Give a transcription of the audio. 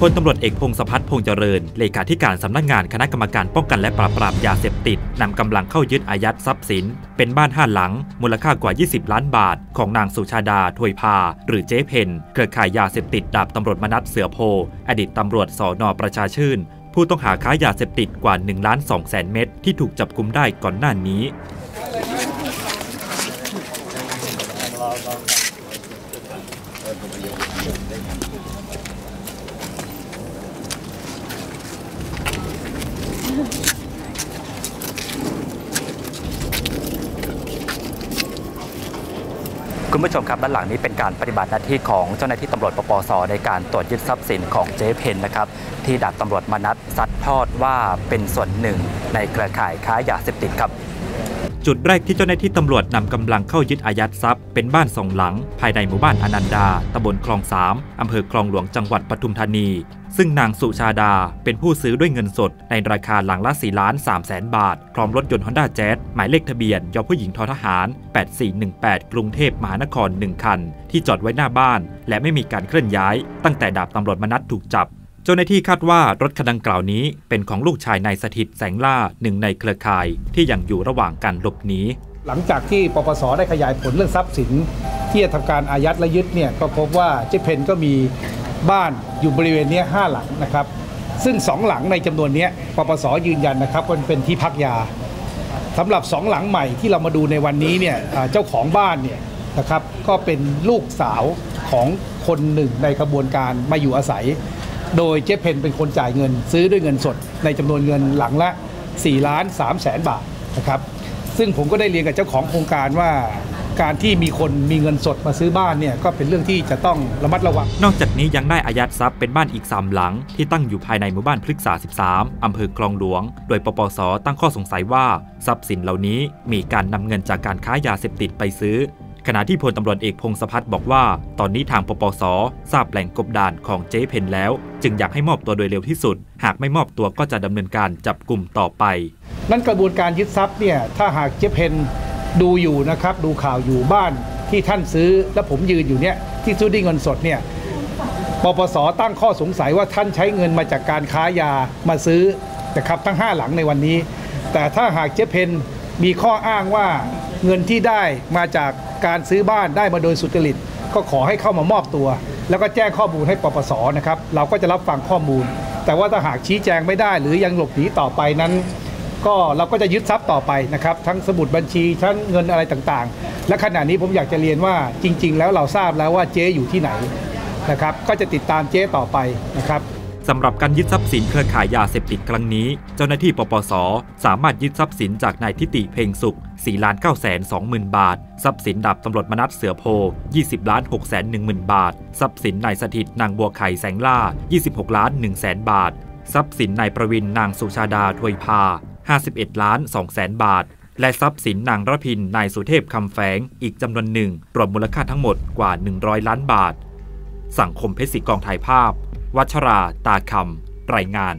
พลตำรวจเอกพงศพัฒน์พงษ์เจริญ เลขาธิการสำนักงานคณะกรรมการป้องกันและปราบปรามยาเสพติดนำกำลังเข้ายึดอายัดทรัพย์สิน เป็นบ้านห้าหลัง มูลค่ากว่า 20 ล้านบาท ของนางสุชาดาถวยพา หรือเจ๊เพนเครือข่ายยาเสพติดดาบตำรวจมนัสเสือโพ อดีตตำรวจสอนอประชาชื่น ผู้ต้องหาค้ายาเสพติดกว่า1ล้าน2แสนเม็ดที่ถูกจับกุมได้ก่อนหน้านี้ คุณผู้ชมครับด้านหลังนี้เป็นการปฏิบัติหน้าที่ของเจ้าหน้าที่ตำรวจปปส ในการตรวจยึดทรัพย์สินของเจ๊เพนนะครับที่ดาบตำรวจมนัสซัดทอดว่าเป็นส่วนหนึ่งในเครือข่ายค้ายาเสพติดครับ จุดแรกที่เจ้าหน้าที่ตำรวจนำกำลังเข้ายึดอายัดทรัพย์เป็นบ้านสองหลัง ภายในหมู่บ้านอนันดาตำบลคลองสามอำเภอคลองหลวงจังหวัดปทุมธานี ซึ่งนางสุชาดาเป็นผู้ซื้อด้วยเงินสด ในราคาหลังละ4ล้าน3แสนบาท พร้อมรถยนต์ฮอนด้าแจ๊หมายเลขทะเบียนยอผู้หญิงทอทหาร 8418 กรุงเทพมหานคร 1 คัน ที่จอดไว้หน้าบ้าน และไม่มีการเคลื่อนย้าย ตั้งแต่ดาบตำรวจมนัดถูกจับ เจ้าหน้าที่คาดว่ารถคันดังกล่าวนี้เป็นของลูกชายนายสถิตแสงล่าหนึ่งในเครือข่ายที่ยังอยู่ระหว่างการหลบหนีหลังจากที่ปปสได้ขยายผลเรื่องทรัพย์สิน ที่จะทำการอายัดและยึดเนี่ยก็พบว่าเจ๊เพนก็มีบ้านอยู่บริเวณนี้ห้าหลังนะครับ ซึ่งสองหลังในจำนวนนี้ปปสยืนยันนะครับว่าเป็นที่พักยาสำหรับสองหลังใหม่ที่เรามาดูในวันนี้เนี่ยเจ้าของบ้านเนี่ยนะครับก็เป็นลูกสาวของคนหนึ่งในกระบวนการมาอยู่อาศัย โดยเจ๊เพนเป็นคนจ่ายเงิน ซื้อด้วยเงินสดในจำนวนเงินหลังละ4ล้าน3แสนบาทนะครับซึ่งผมก็ได้เรียนกับเจ้าของโครงการว่าการที่มีคนมีเงินสดมาซื้อบ้านเนี่ยก็เป็นเรื่องที่จะต้องระมัดระวัง นอกจากนี้ยังได้อายัดทรัพย์เป็นบ้านอีก 3 หลัง ที่ตั้งอยู่ภายในหมู่บ้านพฤกษา 13 อำเภอคลองหลวง โดยปปส ตั้งข้อสงสัยว่า ทรัพย์สินเหล่านี้มีการนำเงินจากการค้ายาเสพติดไปซื้อ ขณะที่พลตำรวจเอกพงศพัฒน์บอกว่า ตอนนี้ทางปปสทราบแหล่งกบดานของเจ๊เพนแล้ว จึงอยากให้มอบตัวโดยเร็วที่สุด หากไม่มอบตัวก็จะดำเนินการจับกลุ่มต่อไป นั้นกระบวนการยึดทรัพย์เนี่ยถ้าหากเจ๊เพนดูอยู่นะครับดูข่าวอยู่บ้านที่ท่านซื้อและผมยืนอยู่เนี่ยที่ซื้อด้วยเงินสดเนี่ยปปสตั้งข้อสงสัยว่าท่านใช้เงินมาจากการค้ายามาซื้อนะครับทั้ง 5 หลังในวันนี้ แต่ถ้าหากเจ๊เพนมีข้ออ้างว่าเงินที่ได้มาจาก การซื้อบ้านได้มาโดยสุจริต ก็ขอให้เข้ามามอบตัว แล้วก็แจ้งข้อมูลให้ปปสนะครับเราก็จะรับฟังข้อมูล แต่ว่าถ้าหากชี้แจงไม่ได้ หรือยังหลบหนีต่อไปนั้น ก็เราก็จะยึดทรัพย์ต่อไปนะครับทั้งสมุดบัญชีทั้งเงินอะไรต่างๆ และขณะนี้ผมอยากจะเรียนว่าจริง ๆ แล้วเราทราบแล้วว่าเจ๊อยู่ที่ไหนนะครับก็จะติดตามเจ๊ต่อไปนะครับ สำหรับการยึดทรัพย์สินเครือข่ายยาเสพติดครั้งนี้ เจ้าหน้าที่ปปส สามารถยึดทรัพย์สินจากนายทิติเพ่งสุข4ล้าน9แสน2หมื่นบาท ทรัพย์สินดาบตำรวจมนัสเสือโพ 20ล้าน6แสน1หมื่นบาท ทรัพย์สินนายสถิตนางบัวไข่แสงล่า 26ล้าน1แสนบาท ทรัพย์สินนายประวินนางสุชาดาถวยพา 51ล้าน2แสนบาท และทรัพย์สินนางระพินนายสุเทพคำแฝงอีกจำนวนหนึ่งรวมมูลค่าทั้งหมดกว่า 100 ล้านบาท สังคมเพชรศิกองถ่ายภาพ วัชราตาคำรายงาน